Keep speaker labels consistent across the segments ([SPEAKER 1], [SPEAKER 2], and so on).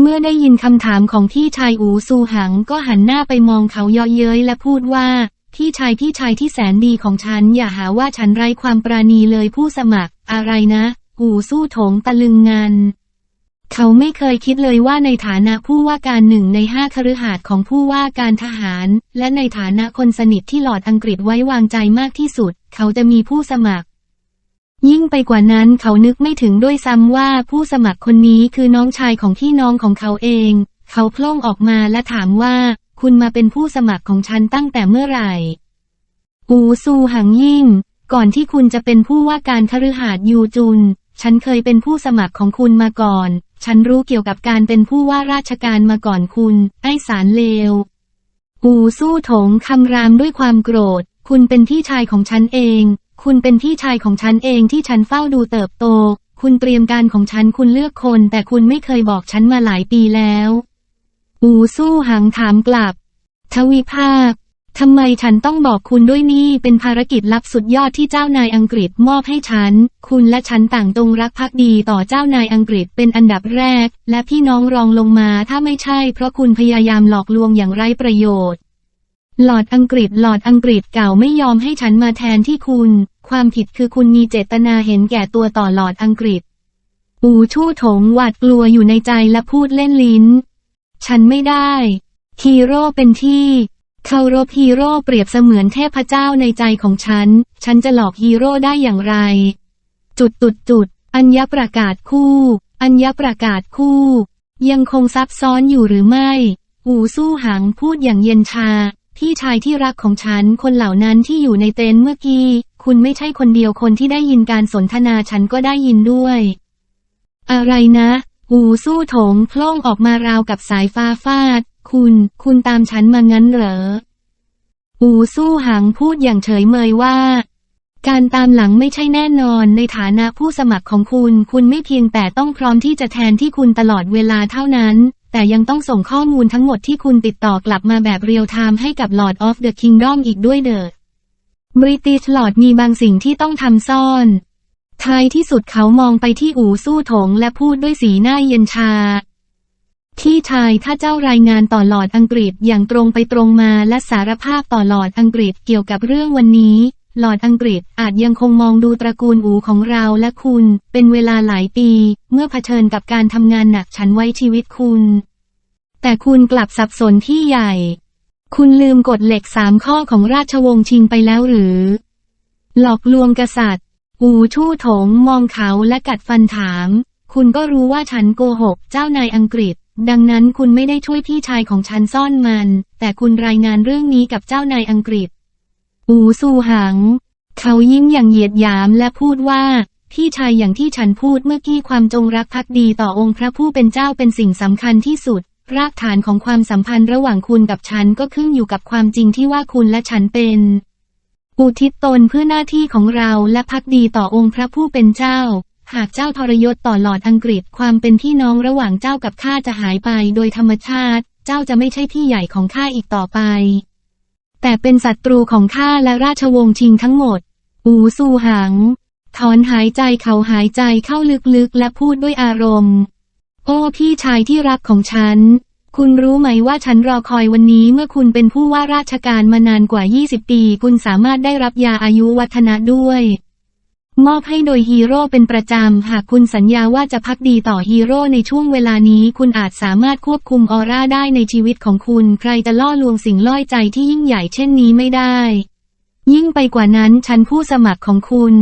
[SPEAKER 1] เมื่อได้ยินคำถามของพี่ชายอูซูหังก็หันหน้าไปมองเขาเยาะเย้ยและพูดว่า พี่ชายพี่ชายที่แสนดีของฉันอย่าหาว่าฉันไร้ความปราณีเลยผู้สมัคร อะไรนะ อูสู้โถงตะลึงงันเขาไม่เคยคิดเลยว่าในฐานะผู้ว่าการหนึ่งในห้าคฤหาสน์ของผู้ว่าการทหาร และในฐานะคนสนิทที่หลอดอังกฤษไว้วางใจมากที่สุด เขาจะมีผู้สมัคร ยิ่งไปกว่านั้นเขานึกไม่ถึงด้วยซ้ำว่าผู้สมัครคนนี้คือน้องชายของพี่น้องของเขาเอง เขาโพล่งออกมาและถามว่า คุณมาเป็นผู้สมัครของฉันตั้งแต่เมื่อไหร่ อูซูหังยิ่ง ก่อนที่คุณจะเป็นผู้ว่าการคฤหาสน์ยูจุน ฉันเคยเป็นผู้สมัครของคุณมาก่อน ฉันรู้เกี่ยวกับการเป็นผู้ว่าราชการมาก่อนคุณ ไอ้สารเลว อูสู้โถงคำรามด้วยความโกรธ คุณเป็นพี่ชายของฉันเอง คุณเป็นพี่ชายของฉันเองที่ฉันเฝ้าดูเติบโต คุณเตรียมการของฉันคุณเลือกคน แต่คุณไม่เคยบอกฉันมาหลายปีแล้ว อูสู้หังถามกลับ ทวิภาคทำไมฉันต้องบอกคุณด้วยนี่เป็นภารกิจลับสุดยอดที่เจ้านายอังกฤษมอบให้ฉัน คุณและฉันต่างตรงรักภักดีต่อเจ้านายอังกฤษเป็นอันดับแรก และพี่น้องรองลงมาถ้าไม่ใช่ เพราะคุณพยายามหลอกลวงอย่างไร้ประโยชน์ หลอดอังกฤษหลอดอังกฤษเก่าไม่ยอมให้ฉันมาแทนที่คุณ ความผิดคือคุณมีเจตนาเห็นแก่ตัวต่อหลอดอังกฤษ อูชู่ถงหวาดกลัวอยู่ในใจและพูดเล่นลิ้น ฉันไม่ได้ ฮีโร่เป็นที่เคารพฮีโร่เปรียบเสมือนเทพเจ้าในใจของฉัน ฉันจะหลอกฮีโร่ได้อย่างไร จุดจุดจุด อัญญประกาศคู่ อัญญประกาศคู่ ยังคงซับซ้อนอยู่หรือไม่ อูสู้หังพูดอย่างเย็นชา พี่ชายที่รักของฉัน คนเหล่านั้นที่อยู่ในเต็นท์เมื่อกี้ คุณไม่ใช่คนเดียวคนที่ได้ยินการสนทนาฉันก็ได้ยินด้วย อะไรนะ หูสู้โถงโพล่งออกมาราวกับสายฟ้าฟาด คุณ คุณตามฉันมางั้นเหรอหูสู้หางพูดอย่างเฉยเมยว่า การตามหลังไม่ใช่แน่นอนในฐานะผู้สมัครของคุณ คุณไม่เพียงแต่ต้องพร้อมที่จะแทนที่คุณตลอดเวลาเท่านั้น แต่ยังต้องส่งข้อมูลทั้งหมดที่คุณติดต่อกลับมาแบบเรียลไทม์ให้กับ Lord of the Kingdom อีกด้วยเด้อบริติชลอดมีบางสิ่งที่ต้องทำซ่อน ท้ายที่สุดเขามองไปที่อู่สู้โถงและพูดด้วยสีหน้าเย็นชาพี่ชายถ้าเจ้ารายงานต่อหลอดอังกฤษอย่างตรงไปตรงมาและสารภาพต่อหลอดอังกฤษเกี่ยวกับเรื่องวันนี้ หลอดอังกฤษอาจยังคงมองดูตระกูลอูของเราและคุณ เป็นเวลาหลายปี เมื่อเผชิญกับการทำงานหนักฉันไว้ชีวิตคุณ แต่คุณกลับสับสนที่ใหญ่ คุณลืมกฎเหล็กสามข้อของราชวงศ์ชิงไปแล้วหรือ หลอกลวงกษัตริย์ อูชู่โถงมองเขาและกัดฟันถาม คุณก็รู้ว่าฉันโกหก เจ้านายอังกฤษดังนั้นคุณไม่ได้ช่วยพี่ชายของฉันซ่อนมัน แต่คุณรายงานเรื่องนี้กับเจ้านายอังกฤษ อูซูหัง เขายิ้มอย่างเหยียดหยามและพูดว่า พี่ชายอย่างที่ฉันพูดเมื่อกี้ความจงรักภักดีต่อองค์พระผู้เป็นเจ้าเป็นสิ่งสำคัญที่สุด รากฐานของความสัมพันธ์ระหว่างคุณกับฉันก็ขึ้นอยู่กับความจริงที่ว่าคุณและฉันเป็นอุทิศตนเพื่อหน้าที่ของเราและพักดีต่อองค์พระผู้เป็นเจ้า หากเจ้าทรยศต่อหลอดอังกฤษความเป็นพี่น้องระหว่างเจ้ากับข้าจะหายไปโดยธรรมชาติ เจ้าจะไม่ใช่พี่ใหญ่ของข้าอีกต่อไป แต่เป็นศัตรูของข้าและราชวงศ์ชิงทั้งหมด อูซูหัง ถอนหายใจเขาหายใจเข้าลึกๆ และพูดด้วยอารมณ์ โอ้พี่ชายที่รักของฉัน คุณรู้ไหมว่าฉันรอคอยวันนี้เมื่อคุณเป็นผู้ว่าราชการมานานกว่า 20 ปี คุณสามารถได้รับยาอายุวัฒนะด้วย มอบให้โดยฮีโร่เป็นประจำ หากคุณสัญญาว่าจะพักดีต่อฮีโร่ในช่วงเวลานี้ คุณอาจสามารถควบคุมออร่าได้ในชีวิตของคุณ ใครจะล่อลวงสิ่งล่อยใจที่ยิ่งใหญ่เช่นนี้ไม่ได้ ยิ่งไปกว่านั้นฉันผู้สมัครของคุณ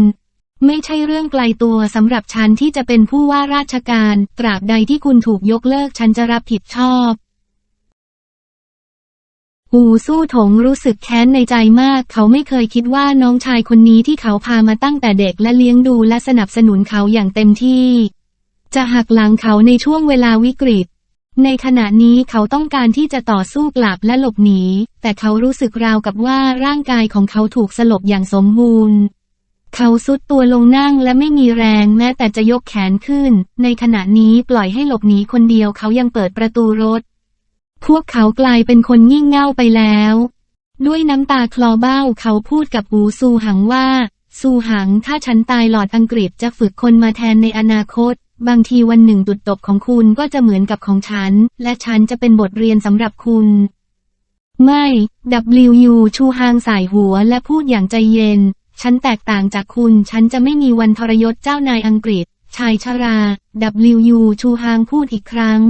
[SPEAKER 1] ไม่ใช่เรื่องไกลตัวสำหรับฉันที่จะเป็นผู้ว่าราชการ ตราบใดที่คุณถูกยกเลิกฉันจะรับผิดชอบ หูสู้ถงรู้สึกแค้นในใจมาก เขาไม่เคยคิดว่าน้องชายคนนี้ที่เขาพามาตั้งแต่เด็กและเลี้ยงดูและสนับสนุนเขาอย่างเต็มที่ จะหักหลังเขาในช่วงเวลาวิกฤต ในขณะนี้เขาต้องการที่จะต่อสู้กลับและหลบหนี แต่เขารู้สึกราวกับว่าร่างกายของเขาถูกสลบอย่างสมบูรณ์ เขาสุดตัวลงนั่งและไม่มีแรงแม้แต่จะยกแขนขึ้น ในขณะนี้ปล่อยให้หลบหนีคนเดียวเขายังเปิดประตูรถ พวกเขากลายเป็นคนงี่เง่าไปแล้ว ด้วยน้ำตาคลอเบ้าเขาพูดกับอูซูหังว่า ซูหังถ้าฉันตายหลอดอังกฤษจะฝึกคนมาแทนในอนาคต บางทีวันหนึ่งจุดจบของคุณก็จะเหมือนกับของฉัน และฉันจะเป็นบทเรียนสำหรับคุณ ไม่ WU ชูฮางสายหัวและพูดอย่างใจเย็น ฉันแตกต่างจากคุณ ฉันจะไม่มีวันทรยศเจ้านายอังกฤษ ชายชรา WU ชูฮางพูดอีกครั้ง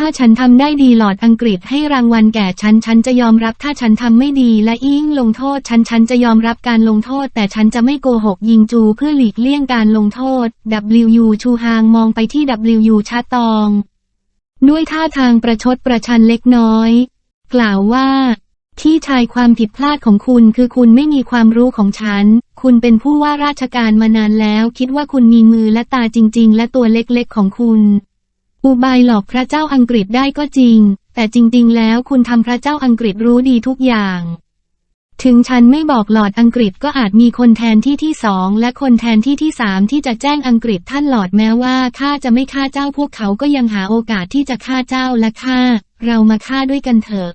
[SPEAKER 1] ถ้าฉันทำได้ดีหลอดอังกฤษให้รางวัลแก่ฉัน ฉันจะยอมรับถ้าฉันทำไม่ดีและอิงลงโทษ ฉันฉันจะยอมรับการลงโทษ แต่ฉันจะไม่โกหกยิงจูเพื่อหลีกเลี่ยงการลงโทษ W ชูฮางมองไปที่ W ชาตอง ด้วยท่าทางประชดประชันเล็กน้อย กล่าวว่า ที่ชายความผิดพลาดของคุณคือคุณไม่มีความรู้ของฉัน คุณเป็นผู้ว่าราชการมานานแล้ว คิดว่าคุณมีมือและตาจริง ๆ และตัวเล็กๆของคุณ อุบายหลอกพระเจ้าอังกฤษได้ก็จริง แต่จริง ๆ แล้วคุณทำพระเจ้าอังกฤษรู้ดีทุกอย่าง ถึงฉันไม่บอกหลอดอังกฤษก็อาจมีคนแทนที่ที่สองและคนแทนที่ที่สามที่จะแจ้งอังกฤษท่านหลอดแม้ว่าข้าจะไม่ฆ่าเจ้าพวกเขาก็ยังหาโอกาสที่จะฆ่าเจ้าและฆ่าเรามาฆ่าด้วยกันเถอะ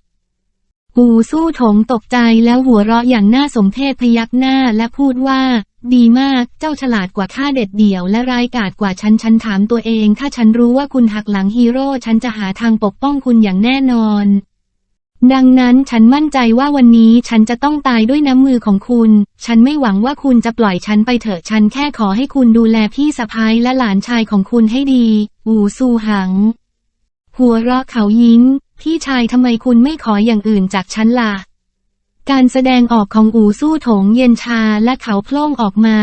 [SPEAKER 1] หูสู้ถงตกใจแล้วหัวเราะอย่างน่าสมเพชพยักหน้าและพูดว่า ดีมาก เจ้าฉลาดกว่าข้าเด็ดเดี่ยวและร้ายกาจกว่าฉัน ฉันถามตัวเอง ถ้าฉันรู้ว่าคุณหักหลังฮีโร่ ฉันจะหาทางปกป้องคุณอย่างแน่นอน ดังนั้นฉันมั่นใจว่าวันนี้ฉันจะต้องตายด้วยน้ำมือของคุณ ฉันไม่หวังว่าคุณจะปล่อยฉันไปเถอะ ฉันแค่ขอให้คุณดูแลพี่สะพ้ายและหลานชายของคุณให้ดี อูซูหัง หัวเราะเขายิ้ม พี่ชายทำไมคุณไม่ขออย่างอื่นจากฉันล่ะ การแสดงออกของอูสู้ถงเย็นชาและเขาโพล่งออกมา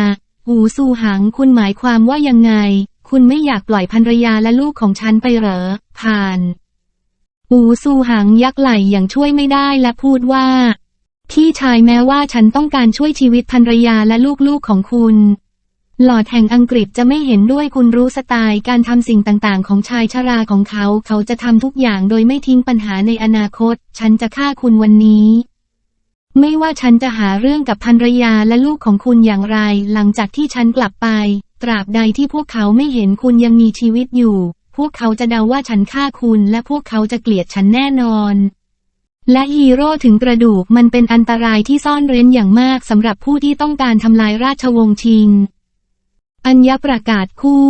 [SPEAKER 1] อูสู้หังคุณหมายความว่ายังไง คุณไม่อยากปล่อยภรรยาและลูกของฉันไปเหรอ ผ่าน อูสู้หังยักไหล่อย่างช่วยไม่ได้และพูดว่า พี่ชายแม้ว่าฉันต้องการช่วยชีวิตภรรยาและลูกๆของคุณ หลอดแห่งอังกฤษจะไม่เห็นด้วยคุณรู้สไตล์การทำสิ่งต่างๆ ของชายชราของเขา เขาจะทำทุกอย่างโดยไม่ทิ้งปัญหาในอนาคต ฉันจะฆ่าคุณวันนี้ ไม่ว่าฉันจะหาเรื่องกับภรรยาและลูกของคุณอย่างไร หลังจากที่ฉันกลับไป ตราบใดที่พวกเขาไม่เห็นคุณยังมีชีวิตอยู่ พวกเขาจะเดาว่าฉันฆ่าคุณและพวกเขาจะเกลียดฉันแน่นอน และฮีโร่ถึงกระดูกมันเป็นอันตรายที่ซ่อนเร้นอย่างมากสำหรับผู้ที่ต้องการทำลายราชวงศ์ชิง อัญญประกาศคู่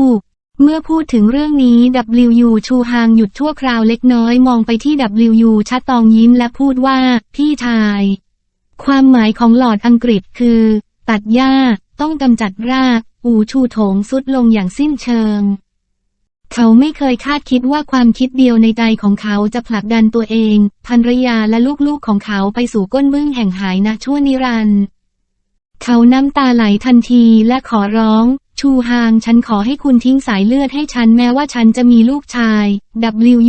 [SPEAKER 1] เมื่อพูดถึงเรื่องนี้ WU ชูฮางหยุดชั่วคราวเล็กน้อยมองไปที่ WU ชะตองยิ้มและพูดว่า พี่ชาย ความหมายของหลอดอังกฤษคือ ตัดหญ้า ต้องกำจัดราก อูชูโถงสุดลงอย่างสิ้นเชิง เขาไม่เคยคาดคิดว่าความคิดเดียวในใจของเขาจะผลักดันตัวเองภรรยาและลูกๆของเขาไปสู่ก้นบึ้งแห่งหายนะชั่วนิรันดร์เขาน้ำตาไหลทันทีและขอร้อง ชูฮางฉันขอให้คุณทิ้งสายเลือดให้ฉันแม้ว่าฉันจะมีลูกชาย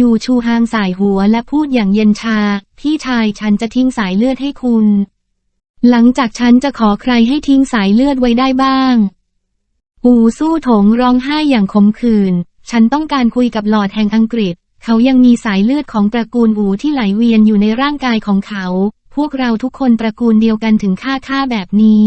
[SPEAKER 1] W ชูฮางสายหัวและพูดอย่างเย็นชา พี่ชายฉันจะทิ้งสายเลือดให้คุณ หลังจากฉันจะขอใครให้ทิ้งสายเลือดไว้ได้บ้าง อูสู้ถงร้องไห้อย่างขมขื่น ฉันต้องการคุยกับหลอดแห่งอังกฤษ เขายังมีสายเลือดของตระกูลอูที่ไหลเวียนอยู่ในร่างกายของเขา พวกเราทุกคนตระกูลเดียวกันถึงค่าค่าแบบนี้